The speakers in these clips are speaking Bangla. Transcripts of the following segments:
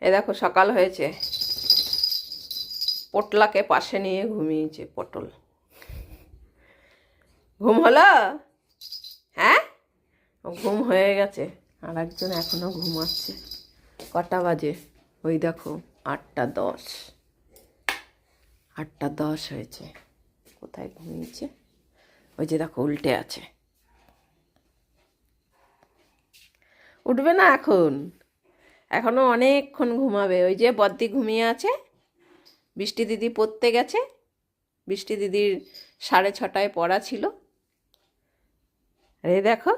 এ দেখো, সকাল হয়েছে। পটলাকে পাশে নিয়ে ঘুমিয়েছে পটল। ঘুম হলো? হ্যাঁ? ঘুম হয়ে গেছে। আর একজন এখনও ঘুমাচ্ছে। কটা বাজে? ওই দেখো, আটটা দশ। আটটা দশ হয়েছে। কোথায় ঘুমিয়েছে? ওই যে দেখো, উল্টে আছে। উঠবে না এখন? এখনও অনেকক্ষণ ঘুমাবে। ওই যে বদ্দি ঘুমিয়ে আছে, বৃষ্টি দিদি পড়তে গেছে, বৃষ্টি দিদির সাড়ে ছটায় পড়া ছিল। আরে দেখো,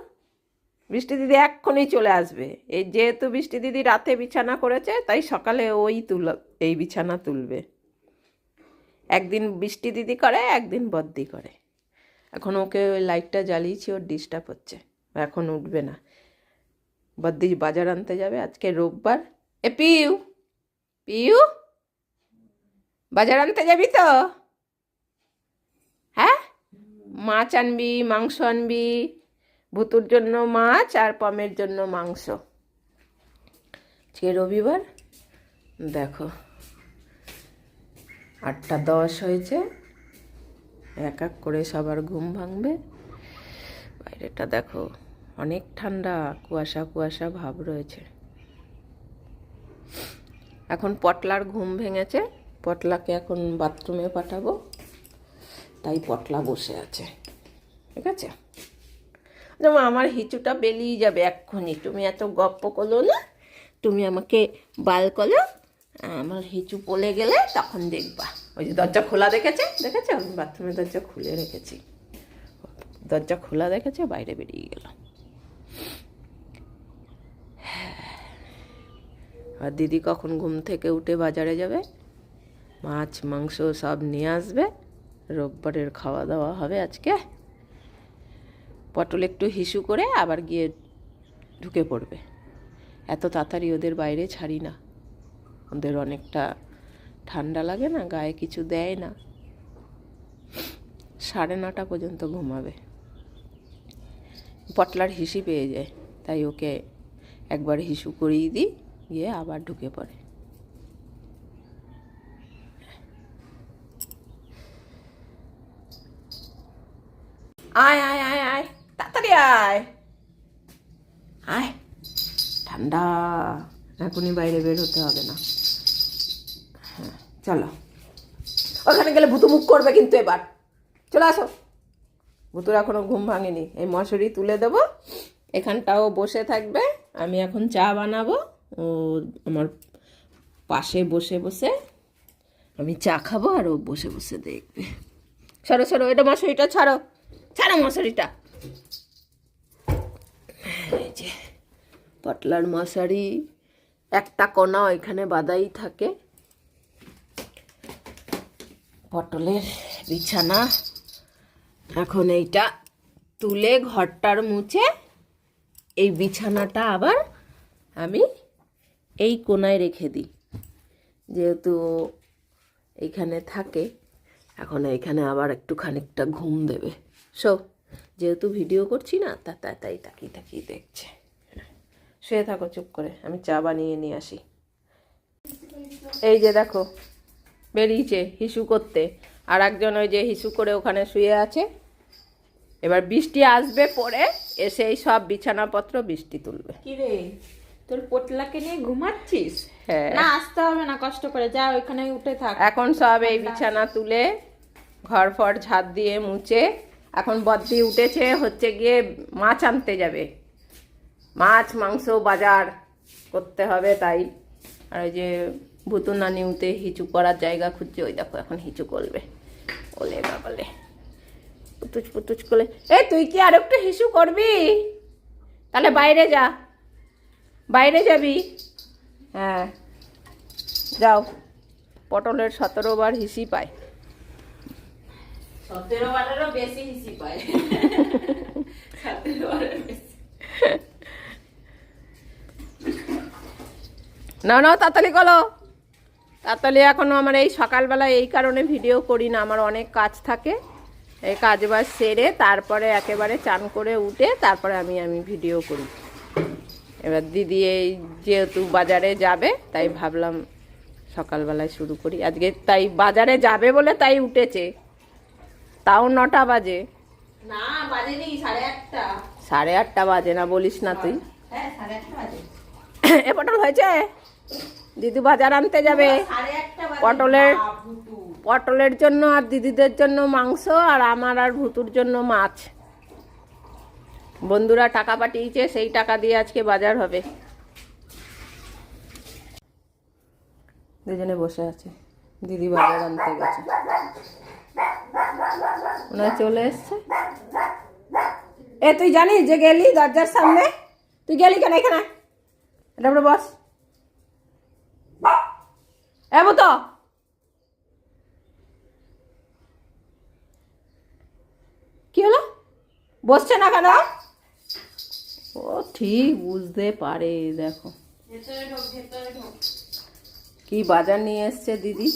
বৃষ্টি দিদি এক্ষুনি চলে আসবে। এই যেহেতু বৃষ্টি দিদি রাতে বিছানা করেছে, তাই সকালে ওই তুল, এই বিছানা তুলবে। একদিন বৃষ্টি দিদি করে, একদিন বদ্দি করে। এখন ওকে ওই লাইটটা জ্বালিয়েছি, ওর ডিস্টার্ব হচ্ছে। এখন উঠবে না। বদ্দি বাজার আনতে যাবে আজকে রোববার। এ পিউ পিউ, বাজার আনতে যাবি তো? হ্যাঁ? মাছ আনবি, মাংস আনবি, ভুতুর জন্য মাছ আর পমের জন্য মাংস। আজকে রবিবার, দেখো। আটটা দশ হয়েছে। এক এক করে সবার ঘুম ভাঙবে। বাইরেটা দেখো। অনেক ঠান্ডা, কুয়াশা কুয়াশা ভাব রয়েছে। এখন পটলার ঘুম ভেঙেছে। পটলাকে এখন বাথরুমে পাঠাবো। তাই পটলা বসে আছে। ঠিক আছে? যেমন আমার হিচুটা বেরিয়ে যাবে এক্ষুনি। তুমি এত গপ্প করল না? তুমি আমাকে বাল করো আমার হিচু পলে গেলে তখন দেখবা। ওই যে দরজা খোলা দেখেছে? দেখেছ? আমি বাথরুমের দরজা খুলে রেখেছি। দরজা খোলা দেখেছে, বাইরে বেরিয়ে গেল আর দিদি কখন ঘুম থেকে উঠে বাজারে যাবে? মাছ, মাংস সব নিয়ে আসবে। রোববারের খাওয়া দাওয়া হবে আজকে। পটল একটু হিসু করে আবার গিয়ে ঢুকে পড়বে। এত তাড়াতাড়ি ওদের বাইরে ছাড়ি না। ওদের অনেকটা ঠান্ডা লাগে না, গায়ে কিছু দেয় না। সাড়ে নটা পর্যন্ত ঘুমাবে। পটলার হিসি পেয়ে যায়, তাই ওকে একবার হিসু করিয়ে দিই। গিয়ে আবার ঢুকে পড়ে। আয় আয় আয় আয়, তাড়াতাড়ি আয়। আয়, ঠান্ডা। এখনই বাইরে বের হতে হবে না। হ্যাঁ চলো। ওখানে গেলে ভুতু মুখ করবে কিন্তু এবার। চলে আসো। ভুতুর এখনও ঘুম ভাঙেনি। এই মশুরি তুলে দেবো। এখানটাও বসে থাকবে। আমি এখন চা বানাবো। ও আমার পাশে বসে বসে আমি চা খাব আর ও বসে বসে দেখবে। সরো সরো এটা মশারিটা ছাড়ো। ছাড়ো মশারিটা। যে পটলার মশারি, একটা কোনা ওইখানে বাদাই থাকে। পটলের বিছানা। এখন এইটা তুলে ঘরটার মুছে এই বিছানাটা আবার আমি এই কোনায় রেখে দিই। যেহেতু এইখানে থাকে, এখন এইখানে আবার একটু খানিকটা ঘুম দেবে। সো যেহেতু ভিডিও করছি না, তা তা, তাই তাকিয়ে তাকিয়ে দেখছে। শুয়ে থাকো চুপ করে, আমি চা বানিয়ে নিয়ে আসি। এই যে দেখো, বেরিয়েছে হিসু করতে। আর একজন ওই যে হিসু করে ওখানে শুয়ে আছে। এবার বৃষ্টি আসবে পরে এসে এই সব বিছানাপত্র বৃষ্টি তুলবে। কিরে? তোর পোটলাকে নিয়ে ঘুমাচ্ছিস? হ্যাঁ। না আসতে হবে না কষ্ট করে যা ওইখানে উঠে থাক। এখন সব এই বিছানা তুলে ঘর ফর ঝাঁট দিয়ে মুছে এখন বদ্দি উঠেছে হচ্ছে গিয়ে মাছ আনতে যাবে। মাছ মাংস বাজার করতে হবে তাই। আর ওই যে ভুতু নানি উঠে হিচু করার জায়গা খুঁজছে ওই দেখো এখন হিচু করবে। ওলে বাবলে। পুতুচ পুতুচ করে এ তুই কি আর একটু হিসু করবি? তাহলে বাইরে যা। বাইরে যাবি? হ্যাঁ। যাও। পটলের সতেরো বার হিসি পায়। সতেরো বারেরও বেশি হিসি পায়। না না তাড়াতাড়ি করো। তাড়াতাড়ি এখনও আমার এই সকালবেলা এই কারণে ভিডিও করি না আমার অনেক কাজ থাকে। এই কাজ বাজ সেরে তারপরে একেবারে চান করে উঠে তারপরে আমি আমি ভিডিও করি। এবার দিদি এই যেহেতু বাজারে যাবে তাই ভাবলাম সকালবেলায় শুরু করি। আজকে তাই বাজারে যাবে বলে তাই উঠেছে। তাও নটা বাজে। না বাজেনি সাড়ে আটটা। সাড়ে আটটা বাজে না বলিস না তুই। হ্যাঁ এ পটল হয়েছে? দিদি বাজার আনতে যাবে। পটলের পটলের জন্য আর দিদিদের জন্য মাংস আর আমার আর ভুতুর জন্য মাছ। বন্ধুরা টাকা পাঠিয়েছে, সেই টাকা দিয়ে আজকে বাজার হবে। দুজনে বসে আছে। দিদি বাজার আনতে গেছে। ওনারা চলে এসছে। এ, তুই জানিস যে গেলি দরজার সামনে? তুই গেলি কেন এখানে? এটা বস। এ তো কি হলো? বসছে না কেন? ও ঠিক বুঝতে পারে দেখো। কি বাজার নিয়ে এসছে দিদি?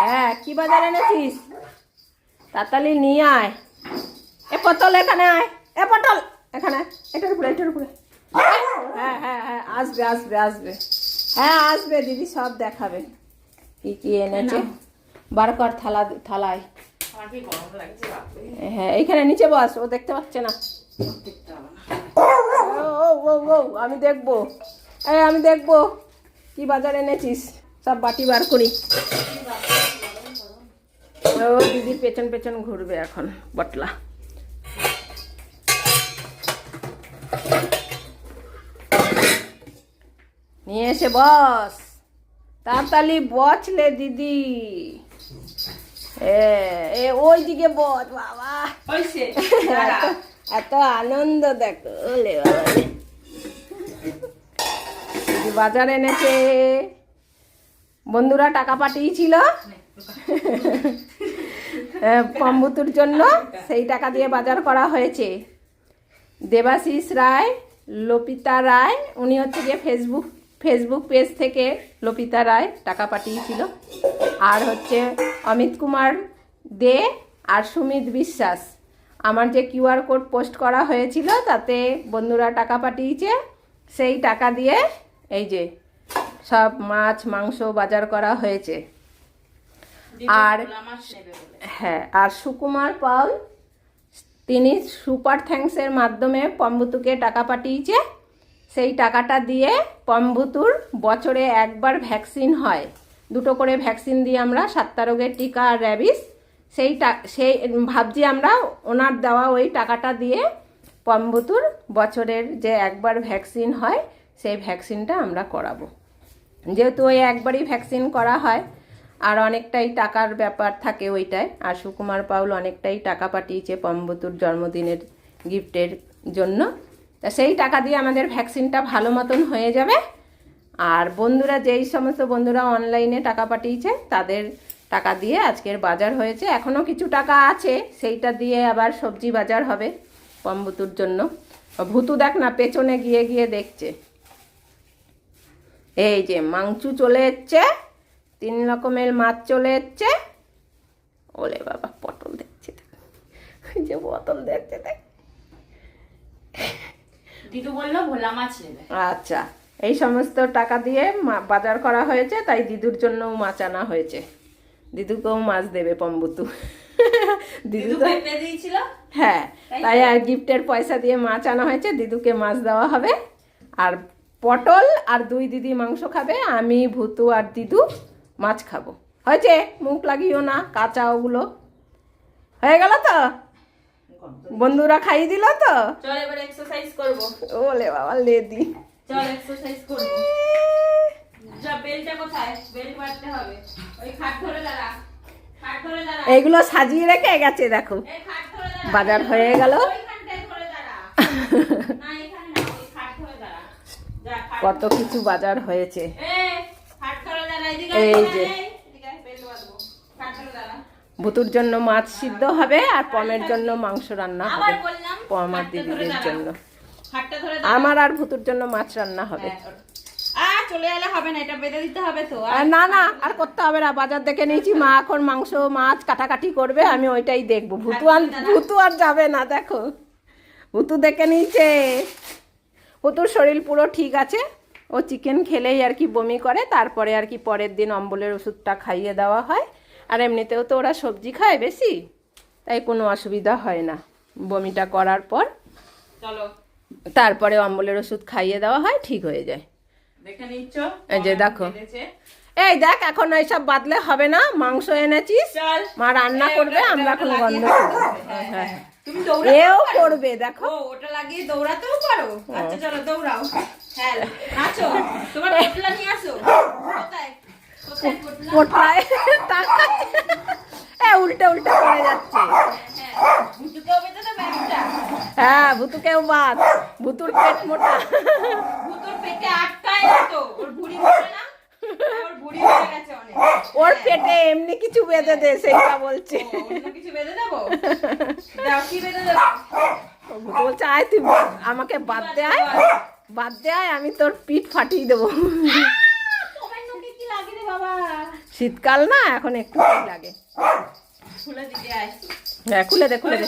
হ্যাঁ কি বাজার এনেছিস? তাড়াতাড়ি নিয়ে আয়। এ পটল এখানে আয় এ পটল এখানে। এটার উপরে এটার উপরে। হ্যাঁ হ্যাঁ হ্যাঁ আসবে আসবে আসবে। হ্যাঁ আসবে দিদি সব দেখাবে। কি কি এনেছে? বার কর থালা থালায়। হ্যাঁ এইখানে নিচে বস ও দেখতে পাচ্ছে না। ও ও ও ও আমি দেখব। এই আমি দেখব। কি বাজার এনেছিস? সব বাটি বার করি। ও দিদি পেছন পেছন ঘুরবে এখন বটলা। নিয়ে এসে বস। তাড়াতাড়ি বচলে দিদি। এ ওই দিকে বস বাবা। এত আনন্দ দেখো বাজার এনেছে। বন্ধুরা টাকা পাঠিয়েছিল। আহ, পম্বুতুর জন্য। সেই টাকা দিয়ে বাজার করা হয়েছে। দেবাশিস রায় লপিতা রায় উনি হচ্ছে গিয়ে ফেসবুক ফেসবুক পেজ থেকে লপিতা রায় টাকা পাঠিয়েছিল। আর হচ্ছে অমিত কুমার দে আর সুমিত বিশ্বাস। আমার যে কিউআর কোড পোস্ট করা হয়েছিল তাতে বন্ধুরা টাকা পাঠিয়েছে। সেই টাকা দিয়ে এই যে সব মাছ মাংস বাজার করা হয়েছে। আর হ্যাঁ আর সুকুমার পাল তিনি সুপার থ্যাঙ্কসের মাধ্যমে পম্বুতুকে টাকা পাঠিয়েছে। সেই টাকাটা দিয়ে পম্বুতুর বছরে একবার ভ্যাকসিন হয়। দুটো করে ভ্যাকসিন দিয়ে আমরা সাতটা রোগের টিকা আর র্যাবিস সেই সেই ভাবছি আমরা ওনার দেওয়া ওই টাকাটা দিয়ে পম্বুতুর বছরের যে একবার ভ্যাকসিন হয়, সেই ভ্যাকসিনটা আমরা করাবো। যেহেতু ওই একবারই ভ্যাকসিন করা হয়, আর অনেকটাই টাকার ব্যাপার থাকে ওইটায়, আর সুকুমার পাউল অনেকটাই টাকা পাঠিয়েছে পম্বতুর জন্মদিনের গিফটের জন্য। তা সেই টাকা দিয়ে আমাদের ভ্যাকসিনটা ভালো মতন হয়ে যাবে। আর বন্ধুরা, যেই সমস্ত বন্ধুরা অনলাইনে টাকা পাঠিয়েছে, তাদের টাকা দিয়ে আজকের বাজার হয়েছে। এখনও কিছু টাকা আছে সেইটা দিয়ে আবার সবজি বাজার হবে পম্বতুর জন্য। ভুতু দেখ না পেছনে গিয়ে গিয়ে দেখছে। এই যে মাংসু চলে এসছে তিন রকমের মাছ চলে এসছে। ওলে বাবা পটল দেখছে দেখ। ওই যে পটল দেখছে দেখ। দিদু বলল ভোলা মাছ নেবে। আচ্ছা এই সমস্ত টাকা দিয়ে বাজার করা হয়েছে তাই দিদুর জন্য মাছ আনা হয়েছে। দিদুকেও মাছ দেবে পম্বুতু। দিদু দিয়েছিল? হ্যাঁ তাই তাই আর গিফটের পয়সা দিয়ে মাছ আনা হয়েছে দিদুকে মাছ দেওয়া হবে। আর পটল আর দুই দিদি মাংস খাবে আমি ভুতু আর দিদু মাছ খাব। হয়েছে মুখ লাগিও না কাঁচা ওগুলো। হয়ে গেল তো? বন্ধুরা খাইয়ে দিল তো? চল এবার এক্সারসাইজ করব। ওলে বাবা লেদি। চল এক্সারসাইজ করব। এইগুলো সাজিয়ে রেখে গেছে দেখো। বাজার হয়ে গেল। কত কিছু বাজার হয়েছে। এই যে। ভুতুর জন্য মাছ সিদ্ধ হবে আর পমের জন্য মাংস রান্না হবে। বললাম পম আর দিদিদের জন্য। আমার আর ভুতুর জন্য মাছ রান্না হবে। হ্যাঁ, চলে এলে হবে না এটা বেঁধে দিতে হবে তো। আর না না আর করতে হবে না বাজার দেখে নিয়েছি মা এখন মাংস মাছ কাটাকাটি করবে আমি ওইটাই দেখব। ভুতু আর ভুতু আর যাবে না দেখো। ভুতু দেখে নিয়েছে। ভুতুর শরীর পুরো ঠিক আছে ও চিকেন খেলেই আর কি বমি করে তারপরে আর কি পরের দিন অম্বলের ওষুধটা খাইয়ে দেওয়া হয়। আর এমনিতেও তো ওরা সবজি খায় বেশি তাই কোনো অসুবিধা হয় না বমিটা করার পর। চলো। তারপরে অম্বলের ওষুধ খাইয়ে দেওয়া হয় ঠিক হয়ে যায়। এই যে দেখো। এই দেখ এখন এইসব বাদলে হবে না। মাংস এনেছিস মা রান্না করবে আমরা এখন গন্ধ। হ্যাঁ, হ্যাঁ। হ্যাঁ। তুমি দৌড়াতেও এও করবে দেখো। ওটা লাগিয়ে দৌড়াতেও পারো। আচ্ছা চলো দৌড়াও। হ্যাঁ নাচো। তোমার পোটলা নিয়ে আসো। কোথায়? কোথায় পোটলায়। এ উল্টে উল্টে পড়ে যাচ্ছে। হ্যাঁ ভুতুকেও একটা হ্যাঁ ভুতুকেও বাদ। ভুতুর পেট মোটা। ভুতুর পেটে তো ওর। পেটে এমনি কিছু বেঁধে দে সেইটা বলছে। কিছু বেঁধে দেবো? কি বেঁধে দেবো? বলছে আয় তুই আমাকে বাদ দে আয়। বাদ দে আয় আমি তোর পিঠ ফাটিয়ে দেবো। শীতকাল না এখন একটু লাগে? খুলে দিতে আয়। হ্যাঁ খুলে দে খুলে দে।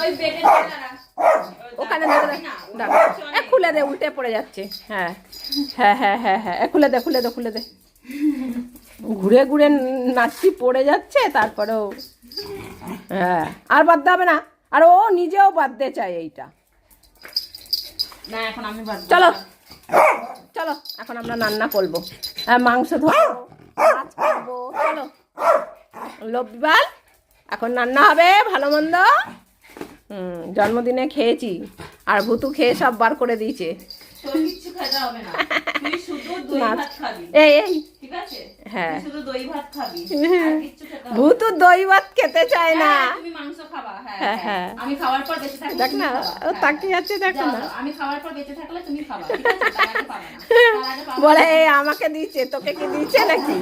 ওখানে এ খুলে দে উল্টে পড়ে যাচ্ছে। হ্যাঁ হ্যাঁ হ্যাঁ হ্যাঁ হ্যাঁ। খুলে দে খুলে দে খুলে দে। ঘুরে ঘুরে নাচটি পড়ে যাচ্ছে তারপরেও হ্যাঁ। আর বাদ হবে না। আর ও নিজেও বাদতে চায় এইটা। এখন চলো। চলো এখন আমরা রান্না করব। হ্যাঁ মাংস ধরবো মাছ করব চলো। লবিবাল এখন রান্না হবে ভালো মন্দ। জন্মদিনে খেয়েছি। আর ভুতু খেয়ে সব বার করে দিয়েছে। ভাত হ্যাঁ। দই ভাত খেতে চায় না। হ্যাঁ, হ্যাঁ দেখ না ও আছে হ্যাঁ। দেখো না। বলে আমাকে দিচ্ছে তোকে কি দিচ্ছে নাকি?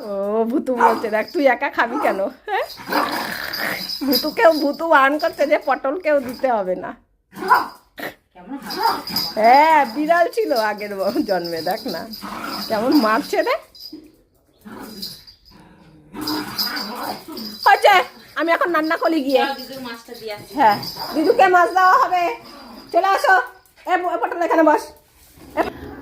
ও ভুতু বলছে দেখ তুই একা খাবি কেন? হ্যাঁ? ভুতুকেও ভুতু বারণ করতে যে পটলকেও দিতে হবে না। হ্যাঁ বিড়াল ছিল আগের জন্মে দেখ না। কেমন মারছে রে। হচ্ছে আমি এখন রান্না করি গিয়ে। হ্যাঁ দিদুকে মাছ দেওয়া হবে। চলে আসো। এ পটল এখানে বস।